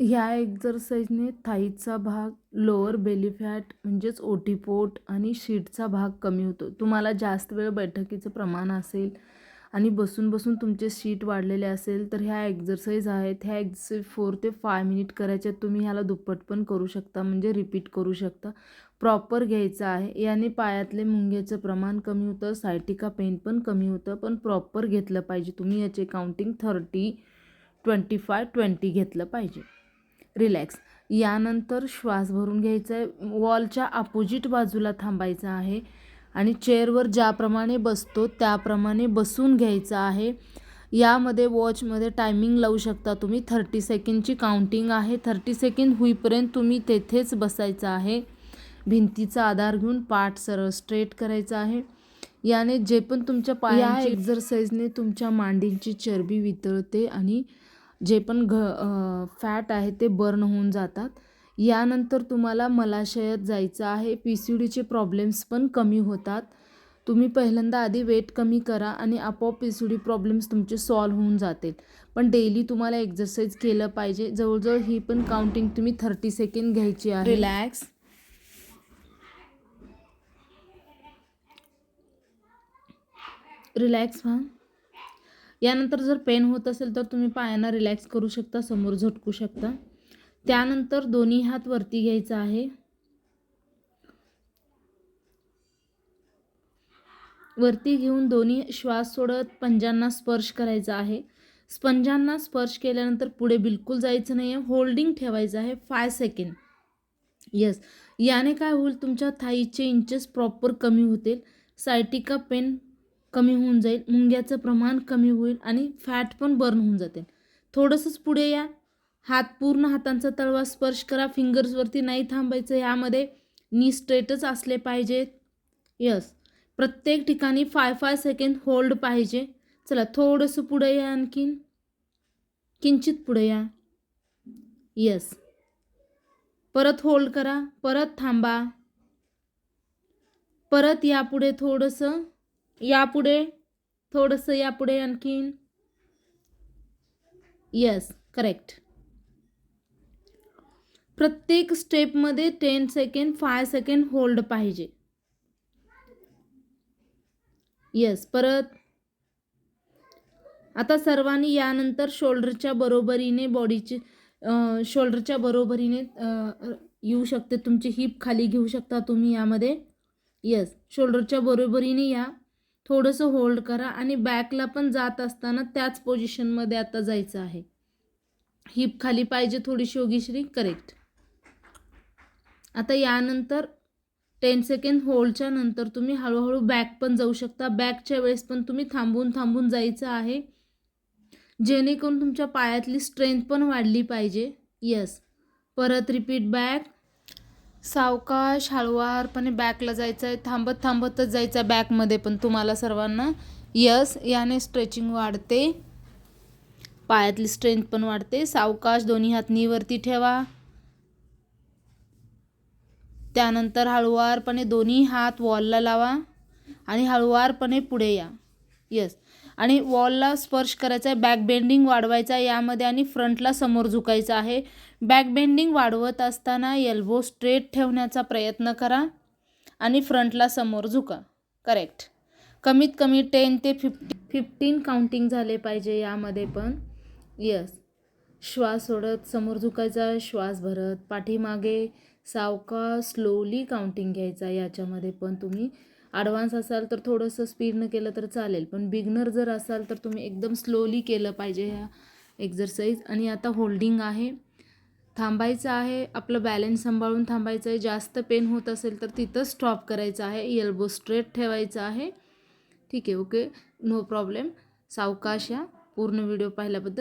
ह्या एक्झरसाईजने थाईचा भाग lower belly fat म्हणजेच ओटीपोट आणि शीटचा भाग कमी होतो. तुम्हाला जास्त वेळ बैठकीचं प्रमाण असेल आणि बसून बसून तुमचे शीट वाढलेले असेल तर ह्या एक्झरसाईज आहेत. ह्या एक्झरसाईज फोर ते फाय मिनिट करायच्या तुम्ही ह्याला दुप्पट पण करू शकता म्हणजे रिपीट करू शकता. प्रॉपर घ्यायचं आहे. याने पायातले मुंग्याचं प्रमाण कमी होतं सायटिका पेन पण कमी होतं पण प्रॉपर घेतलं पाहिजे. तुम्ही याचे counting thirty twenty five twenty घेतलं पाहिजे. रिलॅक्स यानंतर श्वास भरून घ्यायचा आहे वॉलच्या अपोजिट बाजूला थांबायचं आहे. आणि चेअरवर ज्याप्रमाणे बसतो त्याप्रमाणे बसून घ्यायचं आहे. यामध्ये वॉचमध्ये टायमिंग लावू शकता तुम्ही. थर्टी सेकंडची काउंटिंग आहे. थर्टी सेकंड होईपर्यंत तुम्ही तेथेच बसायचं आहे. भिंतीचा आधार घेऊन पाठ सरळ स्ट्रेट करायचा आहे. याने जे पण तुमच्या पाया एक्झरसाईजने तुमच्या मांडींची चरबी वितळते आणि जे पण घ फॅट आहे ते बर्न होऊन जातात. यानंतर तुम्हाला मलाशयात जायचं आहे. पी सी डीचे प्रॉब्लेम्स पण कमी होतात. तुम्ही पहिल्यांदा आधी वेट कमी करा आणि आपोआप पी सी डी प्रॉब्लेम्स तुमचे सॉल्व्ह होऊन जातील. पण डेली तुम्हाला एक्झरसाईज केलं पाहिजे. जवळजवळ ही पण काउंटिंग तुम्ही थर्टी सेकंड घ्यायची आहे. रिलॅक्स रिलॅक्स व्हा यानंतर जर पेन होत असेल तर तुम्ही पायांना रिलॅक्स करू शकता समोर झटकू शकता. त्यानंतर दोन्ही हात वरती घ्यायचा आहे. वरती घेऊन दोन्ही श्वास सोडत पंजांना स्पर्श करायचा आहे. स्पंजांना स्पर्श केल्यानंतर पुढे बिलकुल जायचं नाही आहे होल्डिंग ठेवायचं आहे. फाय सेकंड येस याने काय होईल? तुमच्या थाईचे इंचेस प्रॉपर कमी होतील. सायटिका पेन कमी होऊन जाईल मुंग्याचं प्रमाण कमी होईल आणि फॅट पण बर्न होऊन जाते. थोडंसंच पुढे या. हात पूर्ण हातांचा तळवा स्पर्श करा. फिंगर्सवरती नाही थांबायचं. यामध्ये नी स्ट्रेटच असले पाहिजेत यस प्रत्येक ठिकाणी फाय फाय सेकंड होल्ड पाहिजे. चला थोडंसं पुढे या आणखीन. किंचित पुढे या. यस परत होल्ड करा. परत थांबा. परत यापुढे थोडंसं. यापुढे थोडंसं यापुढे आणखीन. येस करेक्ट प्रत्येक स्टेपमध्ये ten second five second hold पाहिजे. येस परत. आता सर्वांनी यानंतर शोल्डरच्या बरोबरीने बॉडीची शोल्डरच्या बरोबरीने येऊ शकते. तुमची हिप खाली घेऊ शकता तुम्ही यामध्ये. येस शोल्डरच्या बरोबरीने या. थोडंसं होल्ड करा आणि बॅकला पण जात असताना त्याच पोझिशनमध्ये आता जायचं आहे. हिप खाली पाहिजे थोडीशी योगीश्री करेक्ट आता यानंतर टेन सेकंड होल्डच्या नंतर तुम्ही हळूहळू बॅक पण जाऊ शकता. बॅकच्या वेळेस पण तुम्ही थांबून थांबून जायचं आहे. जेणेकरून तुमच्या पायातली स्ट्रेंथ पण वाढली पाहिजे. येस परत रिपीट बॅक सावकाश हळुवारपणे बॅकला जायचं आहे थांबत थांबतच जायचं आहे बॅकमध्ये पण तुम्हाला सर्वांना. यस याने स्ट्रेचिंग वाढते. पायातली स्ट्रेंथ पण वाढते. सावकाश दोन्ही हात नीवरती ठेवा. त्यानंतर हळुवारपणे दोन्ही हात वॉलला लावा. आणि हळुवारपणे पुढे या. यस आणि वॉलला स्पर्श करायचा आहे बॅक बेंडिंग वाढवायचा आहे यामध्ये आणि फ्रंटला समोर झुकायचं आहे. बॅक बेंडिंग वाढवत असताना एल्बो स्ट्रेट ठेवण्याचा प्रयत्न करा आणि फ्रंटला समोर झुका. करेक्ट. कमीत कमी टेन ते फिफ्टी फिफ्टीन काउंटिंग झाले पाहिजे यामध्ये पण. यस. श्वास सोडत समोर झुकायचा श्वास भरत पाठीमागे सावका स्लोली काउंटिंग घ्यायचा याच्यामध्ये पण तुम्ही ॲडव्हान्स असाल तर थोडंसं स्पीडनं केलं तर चालेल. पण बिगनर जर असाल तर तुम्ही एकदम स्लोली केलं पाहिजे ह्या एक्झरसाईज आणि आता होल्डिंग आहे. थांबायचं आहे. आपलं बॅलन्स सांभाळून थांबायचं आहे. जास्त पेन होत असेल तर तिथं स्टॉप करायचं आहे. एल्बो स्ट्रेट ठेवायचं आहे. ठीक आहे ओके नो प्रॉब्लेम सावकाश या. पूर्ण व्हिडिओ पाहिल्याबद्दल